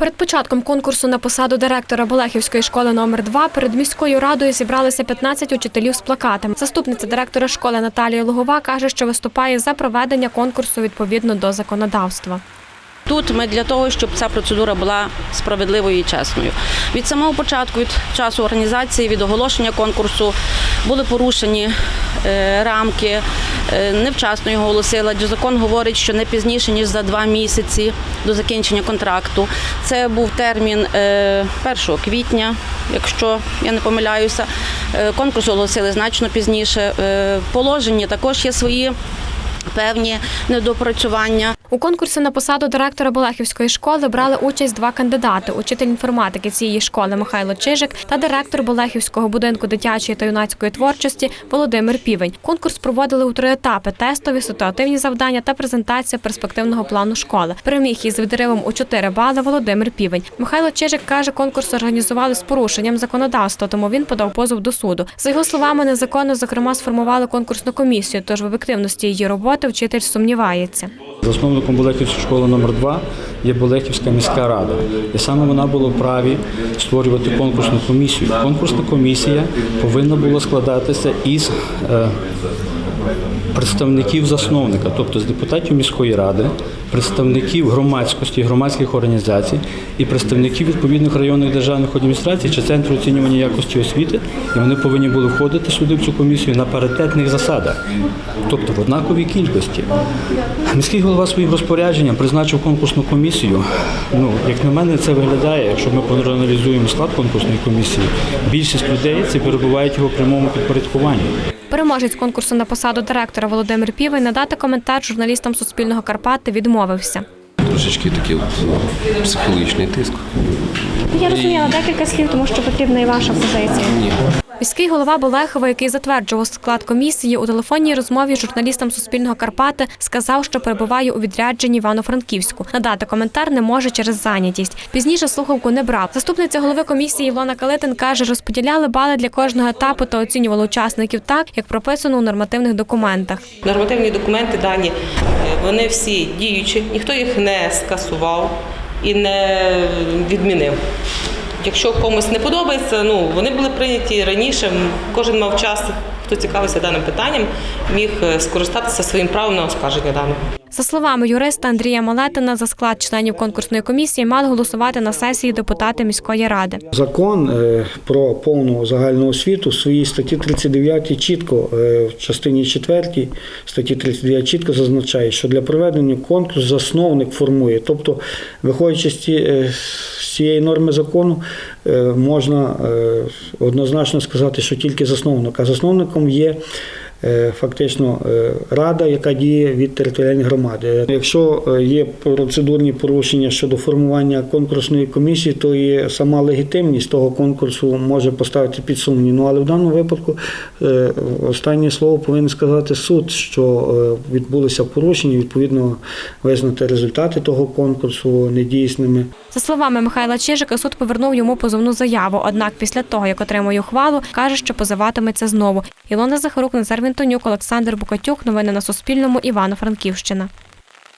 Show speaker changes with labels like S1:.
S1: Перед початком конкурсу на посаду директора Болехівської школи номер 2 перед міською радою зібралися 15 учителів з плакатами. Заступниця директора школи Наталія Лугова каже, що виступає за проведення конкурсу відповідно до законодавства.
S2: Тут ми для того, щоб ця процедура була справедливою і чесною. Від самого початку, від часу організації, від оголошення конкурсу були порушені рамки, е, невчасно його оголосила. закон говорить, що не пізніше ніж за два місяці до закінчення контракту. Це був термін е, 1 квітня, якщо я не помиляюся. Е, Конкурс оголосили значно пізніше. Положення також є свої певні недопрацювання.
S1: У конкурсі на посаду директора Болехівської школи брали участь два кандидати: учитель інформатики цієї школи Михайло Чижик та директор Болехівського будинку дитячої та юнацької творчості Володимир Півень. Конкурс проводили у три етапи: тестові, ситуативні завдання та презентація перспективного плану школи. Переміг із відривом у 4 бали Володимир Півень. Михайло Чижик каже, конкурс організували з порушенням законодавства, тому він подав позов до суду. За його словами, незаконно зокрема сформували конкурсну комісію, тож в об'єктивності її роботи вчитель сумнівається.
S3: Засновником Болехівської школи номер 2 є Болехівська міська рада. І саме вона була в праві створювати конкурсну комісію. Конкурсна комісія повинна була складатися із е, представників засновника, тобто з депутатів міської ради, представників громадськості, громадських організацій і представників відповідних районних державних адміністрацій чи центру оцінювання якості освіти. І вони повинні були входити сюди в цю комісію на паритетних засадах, тобто в однаковій кількості. Міський голова своїм розпорядженням призначив конкурсну комісію. Ну, як на мене, це виглядає, якщо ми проаналізуємо склад конкурсної комісії, більшість людей це перебувають його прямому підпорядкуванні.
S1: Переможець конкурсу на посаду директора Володимир Півий надати коментар журналістам Суспільного Карпати відмовився.
S4: Трошечки такий от ну, психологічний тиск.
S1: Я розуміла декілька слів, тому що потрібна і ваша позиція.
S4: Ні.
S1: Міський голова Болехова, який затверджував склад комісії, у телефонній розмові з журналістам Суспільного Карпати сказав, що перебуває у відрядженні Івано-Франківську. Надати коментар не може через зайнятість. Пізніше слухавку не брав. Заступниця голови комісії Ілона Калитин каже, розподіляли бали для кожного етапу та оцінювали учасників так, як прописано у нормативних документах.
S5: Нормативні документи дані, е, вони всі діючі, ніхто їх не скасував і не відмінив. Якщо комусь не подобається, ну вони були прийняті раніше. Кожен мав час, хто цікавився даним питанням, міг е, скористатися своїм правом на оскарження даного.
S1: За словами юриста Андрія Малетина, за склад членів конкурсної комісії мали голосувати на сесії депутати міської ради.
S6: Закон е, про повну загальну освіту в своїй статті 39 чітко е, в частині 4 статті 39 чітко зазначає, що для проведення конкурсу засновник формує. Тобто, виходячи з е, цієї норми закону, можна однозначно сказати, що тільки засновник, а засновником є. Е, Фактично е, рада, яка діє від територіальної громади. Якщо е, є процедурні порушення щодо формування конкурсної комісії, то і сама легітимність того конкурсу може поставити під сумнів. Ну але в даному випадку останнє слово повинен сказати суд, що відбулися порушення, відповідно визнати результати того конкурсу недійсними.
S1: За словами Михайла Чижика, суд повернув йому позовну заяву. Однак після того, як отримує ухвалу, каже, що позиватиметься знову. Ілона Захарук, Назар Вінтонюк, Олександр Букатюк. Новини на Суспільному. Івано-Франківщина.